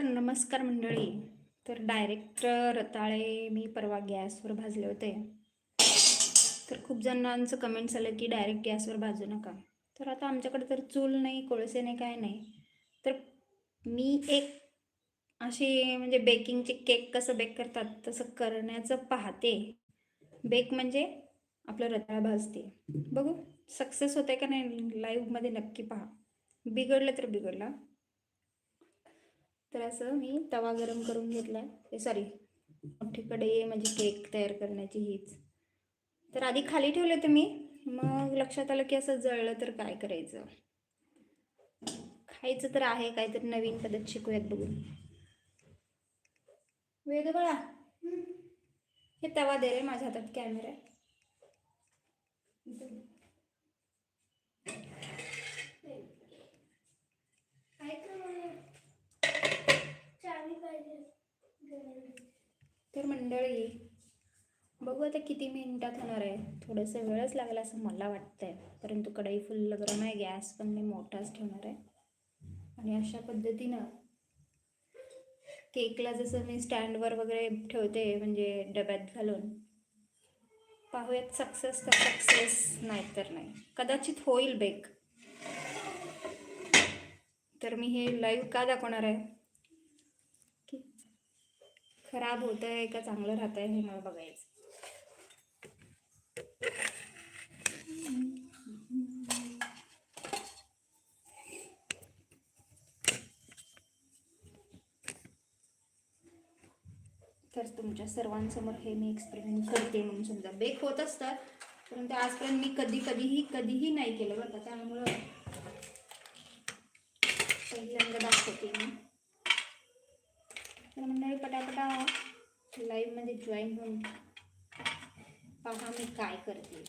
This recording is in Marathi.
तर नमस्कार मंडळी. तर डायरेक्ट रताळे मी परवा गॅसवर भाजले होते. तर खूप जणांचं कमेंट्स आलं की डायरेक्ट गॅसवर भाजू नका. तर आता आमच्याकडे तर चूल नाही कोळसे नाही काय नाही. तर मी एक अशी म्हणजे बेकिंगचे केक कसं बेक करतात तसं करण्याचं पाहते. बेक म्हणजे आपलं रताळा भाजते. बघू सक्सेस होते का नाही लाईव्हमध्ये नक्की पहा. बिघडलं तर बिघडलं. तर असं मी तवा गरम करून घेतला आहे सॉरी मोठी कढई म्हणजे केक तयार करण्याची हीच. तर आधी खाली ठेवले होते मी. मग लक्षात आलं की असं जळलं तर काय करायचं? खायचं तर आहे काहीतरी नवीन पद्धत शिकूयात बघून. वेग बाळा हे तवा दे रे माझ्या हातात कॅमेरा आहे तर मंडळी बघू आता किती मिनिटात होणार आहे. थोडंसं वेळच लागला असं मला वाटतंय. परंतु कढई फुल गरम आहे गॅस पण मी मोठाच ठेवणार आहे. आणि अशा पद्धतीनं केकला जसं मी स्टँडवर वगैरे ठेवते म्हणजे डब्यात घालून पाहूयात सक्सेस तर सक्सेस नाही तर नाही. कदाचित होईल बेक तर मी हे लाईव्ह का दाखवणार आहे? खराब होत आहे का चांगलं राहत आहे हे मला बघायचं. तर तुमच्या सर्वांसमोर हे मी एक्सपेरिमेंट करते म्हणून समजा बेक होत असतात परंतु आजपर्यंत मी कधी कधीही कधीही नाही केलं बरं का. त्यामुळं पहिल्यांदा दाखवते मी. तर मंडळी पटापटा म्हणजे ग्रुपमध्ये जॉईन होऊन पहा मी काय करते.